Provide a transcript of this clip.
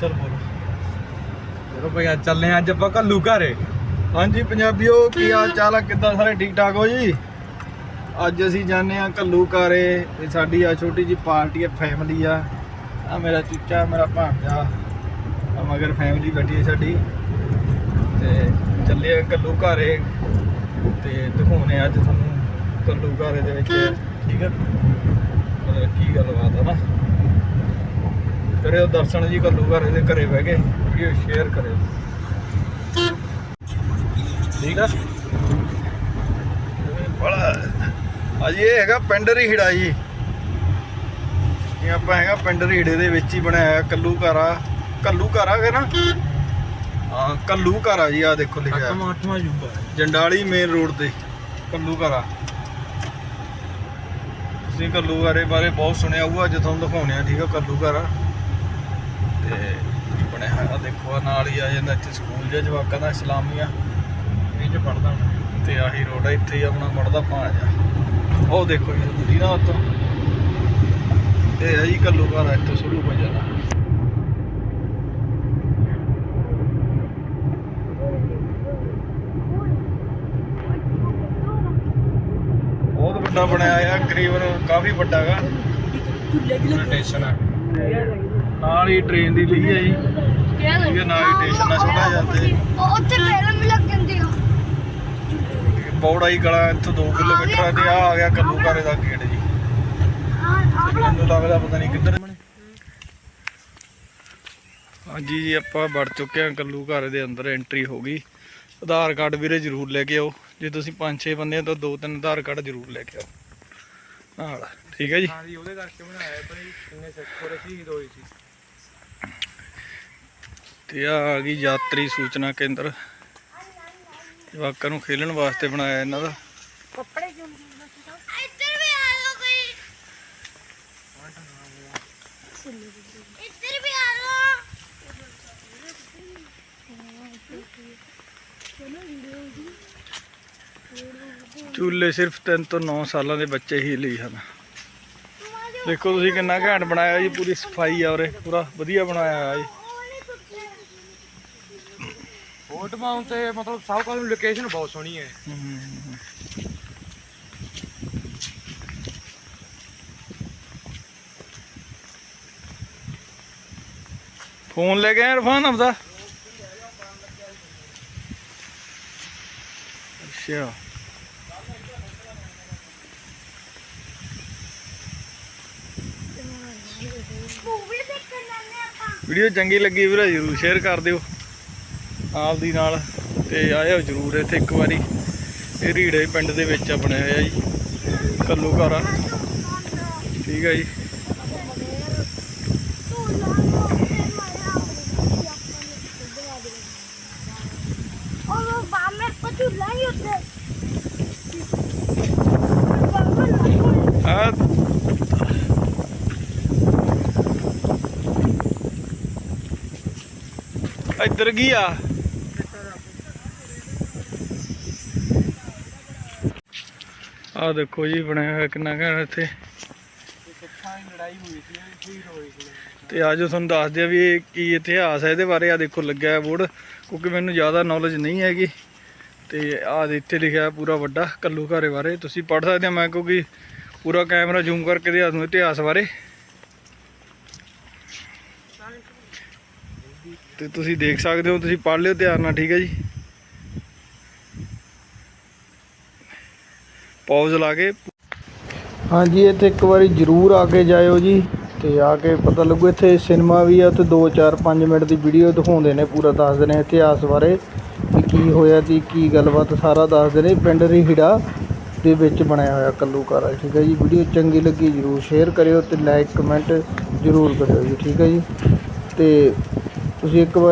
ਚੱਲ ਬੋਲ ਚਲੋ ਭਈਆ, ਚੱਲੇ ਆਂ ਅੱਜ ਆਪਾਂ ਕੱਲੂ ਘਰੇ। ਹਾਂਜੀ ਪੰਜਾਬੀਓ, ਕੀ ਹਾਲ ਚਾਲ ਆ? ਕਿੱਦਾਂ ਸਾਰੇ ਠੀਕ ਠਾਕ ਹੋ ਜੀ? ਅੱਜ ਅਸੀਂ ਜਾਂਦੇ ਆ ਕੱਲੂ ਕਾਰੇ ਤੇ ਸਾਡੀ ਆ ਛੋਟੀ ਜੀ ਪਾਰਟੀ ਆ ਫੈਮਿਲੀ ਆ। ਆ ਮੇਰਾ ਚੁੱਚਾ, ਮੇਰਾ ਭਾਂਜਾ ਆ ਮਗਰ ਫੈਮਿਲੀ ਬੈਠੀ ਹੈ ਸਾਡੀ। ਤੇ ਚੱਲੇ ਆ ਕੱਲੂ ਘਰੇ। ਤੇ ਦਿਖਾਉਣੇ ਅੱਜ ਤੁਹਾਨੂੰ ਕੱਲੂ ਘਰੇ ਦੇ ਵਿੱਚ। ਠੀਕ ਹੈ ਮਤਲਬ ਕੀ ਗੱਲਬਾਤ ਆ ਨਾ? ਕਰਿਓ ਦਰਸ਼ਨ ਜੀ ਕੱਲੂ ਘਰੇ ਦੇ ਘਰੇ ਬਹਿ ਕੇ ਵੀਡੀਓ ਸ਼ੇਅਰ ਕਰਿਓ। ਠੀਕ ਆ? ਬੜਾ ਅਜੀ ਇਹ ਹੈਗਾ ਪਿੰਡ ਰੀਹੜਾ ਜੀ। ਇਹ ਆਪਾਂ ਹੈਗਾ ਪਿੰਡ ਰੀਹੜੇ ਦੇ ਵਿੱਚ ਹੀ ਬਣਾਇਆ ਹੋਇਆ ਕੱਲੂ ਘਰਾ। ਕੱਲੂ ਘਰਾ ਹੈ ਨਾ? ਹਾਂ ਕੱਲੂ ਘਰਾ ਜੀ ਆ ਦੇਖੋ ਲਿਖਿਆ ਅੱਠਵਾਂ ਅੱਠਵਾਂ ਜੂਗਾ ਜੰਡਾਲੀ ਮੇਨ ਰੋਡ ਤੇ ਕੱਲੂ ਘਰਾ। ਤੁਸੀਂ ਕੱਲੂ ਘਰੇ ਬਾਰੇ ਬਹੁਤ ਸੁਣਿਆ ਹੋਊਗਾ ਅੱਜ ਤੁਹਾਨੂੰ ਦਿਖਾਉਣੇ ਆ ਠੀਕ ਆ ਕੱਲੂ ਘਰਾ। ਆਹ ਨਾਲ ਹੀ ਆ ਜਾਂਦਾ ਇੱਥੇ ਸਕੂਲ ਜਿਹਾ ਜਵਾਕਾਂ ਦਾ ਇਸਲਾਮੀਆ ਇਹ ਚ ਪੜਦਾ ਤੇ ਆਹੀ ਰੋਡ ਆ ਇੱਥੇ ਹੀ ਆਪਣਾ ਪੜਦਾ ਭਾਂਜਾ ਉਹ ਦੇਖੋ ਜੀ ਗੁੱਡੀ ਨਾ ਉੱਤੋਂ। ਇਹ ਜੀ ਕੱਲੂ ਘਰ ਇੱਥੇ ਸ਼ੁਰੂ ਹੋ ਜਾਣਾ। ਬਹੁਤ ਵੱਡਾ ਬਣਾਇਆ ਆ ਕਰੀਬਨ ਕਾਫੀ ਵੱਡਾ ਹੈਗਾ। ਸਟੇਸ਼ਨ ਆ। ਨਾਲ ਹੀ ਟ੍ਰੇਨ ਦੀ ਲਈ ਹੈ ਜੀ। ਠੀਕ ਹੈ ਨਾਲ ਹੀ ਸਟੇਸ਼ਨ ਆ ਛੋਟਾ ਜਿਹਾ ਤੇ ਉੱਥੇ ਟ੍ਰੇਨ ਵੀ ਲੱਗ ਜਾਂਦੀ ਆ। ਬੌੜਾਈ ਕਲਾ ਇੱਥੋਂ 2 ਕਿਲੋਮੀਟਰ ਆ ਤੇ ਆ ਆ ਗਿਆ ਕੱਲੂ ਘਰੇ ਦਾ ਗੇਟ ਜੀ। ਮੈਨੂੰ ਲੱਗਦਾ ਪਤਾ ਨਹੀਂ ਕਿੱਧਰ ਹਾਂਜੀ ਜੀ ਆਪਾਂ ਵੜ ਚੁੱਕੇ ਹਾਂ ਕੱਲੂ ਘਰ ਦੇ ਅੰਦਰ ਐਂਟਰੀ ਹੋ ਗਈ। ਆਧਾਰ ਕਾਰਡ ਵੀਰੇ ਜ਼ਰੂਰ ਲੈ ਕੇ ਆਓ। ਜੇ ਤੁਸੀਂ 5-6 ਬੰਦੇ ਤਾਂ ਦੋ ਤਿੰਨ ਆਧਾਰ ਕਾਰਡ ਜ਼ਰੂਰ ਲੈ ਕੇ ਆਓ। ਨਾਲ ਠੀਕ ਹੈ ਜੀ। ਹਾਂ ਜੀ ਉਹਦੇ ਕਰਕੇ ਬਣਾਇਆ ਪਰ ਕਿੰਨੇ ਸਿੱਖ ਹੋ ਰਹੇ ਹੋਏ ਸੀ। ਤੇ ਆ ਆ ਗਈ ਯਾਤਰੀ ਸੂਚਨਾ ਕੇਂਦਰ। ਜਵਾਕਾਂ ਨੂੰ ਖੇਲਣ ਵਾਸਤੇ ਬਣਾਇਆ ਇਹਨਾਂ ਦਾ। ਕੱਪੜੇ ਕਿਉਂ ਇੱਧਰ ਵੀ ਆ ਲਓ ਕੋਈ। ਇੱਧਰ ਵੀ ਆ ਲਓ ਚੂਲੇ ਸਿਰਫ 3 ਤੋਂ 9 ਸਾਲਾਂ ਦੇ ਬੱਚੇ ਹੀ ਲਈ ਹਨ। ਦੇਖੋ ਤੁਸੀਂ ਕਿੰਨਾ ਘੈਂਟ ਬਣਾਇਆ ਜੀ ਪੂਰੀ ਸਫ਼ਾਈ ਆ ਉਰੇ ਪੂਰਾ ਵਧੀਆ ਬਣਾਇਆ ਹੋਇਆ ਜੀ। ਫੋਟੋਆਂ ਤੇ ਮਤਲਬ ਸਭ ਕੋਲ ਲੋਕੇਸ਼ਨ ਬਹੁਤ ਸੋਹਣੀ ਹੈ। ਫੋਨ ਲੈ ਆਇਆ ਇਰਫਾਨ ਆਪਦਾ? ਅੱਛਾ। ਵੀਡੀਓ ਚੰਗੀ ਲੱਗੀ ਵੀਰੇ ਜਰੂਰ ਸ਼ੇਅਰ ਕਰ ਦਿਓ। ਨਾਲ ਦੀ ਨਾਲ ਤੇ ਆਇਓ ਜਰੂਰ ਇੱਥੇ ਇੱਕ ਵਾਰੀ। ਇਹ ਰੀੜੇ ਪਿੰਡ ਦੇ ਵਿੱਚ ਆ, ਬਣਿਆ ਹੋਇਆ ਜੀ। ਕੱਲੂ ਘਰ ਠੀਕ ਹੈ ਜੀ। ਉਹ ਬਾਮੇ ਆ। ਇੱਧਰ ਕੀ ਆ ਦੇਖੋ ਜੀ ਬਣਿਆ ਹੋਇਆ ਕਿੰਨਾ ਘੈਂਟ ਇੱਥੇ। ਸਿੱਖਾਂ ਦੀ ਲੜਾਈ ਤੇ ਆਜੋ ਤੁਹਾਨੂੰ ਦੱਸਦੇ ਆ ਵੀ ਇਹ ਕੀ ਇਤਿਹਾਸ ਹੈ ਇਹਦੇ ਬਾਰੇ, ਆ ਦੇਖੋ ਲੱਗਿਆ ਹੈ ਬੋਰਡ, ਕਿਉਂਕਿ ਮੈਨੂੰ ਜ਼ਿਆਦਾ ਨੌਲੇਜ ਨਹੀਂ ਹੈਗੀ। ਤੇ ਆ ਇੱਥੇ ਲਿਖਿਆ ਹੈ ਪੂਰਾ ਵੱਡਾ ਕੱਲੂ ਘਾਰੇ ਬਾਰੇ। ਤੁਸੀਂ ਪੜ੍ਹ ਸਕਦੇ ਹੋ ਮੈਂ, ਕਿਉਂਕਿ ਪੂਰਾ ਕੈਮਰਾ ਜ਼ੂਮ ਕਰਕੇ ਦਿਖਾ ਦੂੰ ਇਤਿਹਾਸ ਬਾਰੇ। ਤੇ ਤੁਸੀਂ ਦੇਖ ਸਕਦੇ ਹੋ, ਤੁਸੀਂ ਪੜ੍ਹ ਲਿਓ ਧਿਆਨ ਨਾਲ, ਠੀਕ ਹੈ ਜੀ। ਪੌਜ਼ ਲਾ ਕੇ। ਹਾਂਜੀ ਇੱਥੇ ਇੱਕ ਵਾਰੀ ਜ਼ਰੂਰ ਆ ਕੇ ਜਾਇਓ ਜੀ ਤੇ ਆ ਕੇ ਪਤਾ ਲੱਗੂ, ਇੱਥੇ ਸਿਨੇਮਾ ਵੀ ਆ ਤੇ 2 4 5 ਮਿੰਟ ਦੀ ਵੀਡੀਓ ਦਿਖਾਉਂਦੇ ਨੇ, ਪੂਰਾ ਦੱਸਦੇ ਨੇ ਇਤਿਹਾਸ ਬਾਰੇ ਵੀ ਕੀ ਹੋਇਆ ਤੇ ਕੀ ਗੱਲਬਾਤ ਸਾਰਾ ਦੱਸਦੇ ਨੇ, ਪਿੰਡ ਰੀਹੜਾ ਦੇ ਵਿੱਚ ਬਣਿਆ ਹੋਇਆ ਕੱਲੂਕਾਰਾ ਠੀਕ ਹੈ ਜੀ। ਵੀਡੀਓ ਚੰਗੀ ਲੱਗੀ ਜ਼ਰੂਰ ਸ਼ੇਅਰ ਕਰਿਓ ਤੇ ਲਾਈਕ ਕਮੈਂਟ ਜ਼ਰੂਰ ਕਰਿਓ ਜੀ, ਠੀਕ ਹੈ ਜੀ। ਤੇ ਤੁਸੀਂ ਇੱਕ ਵਾਰ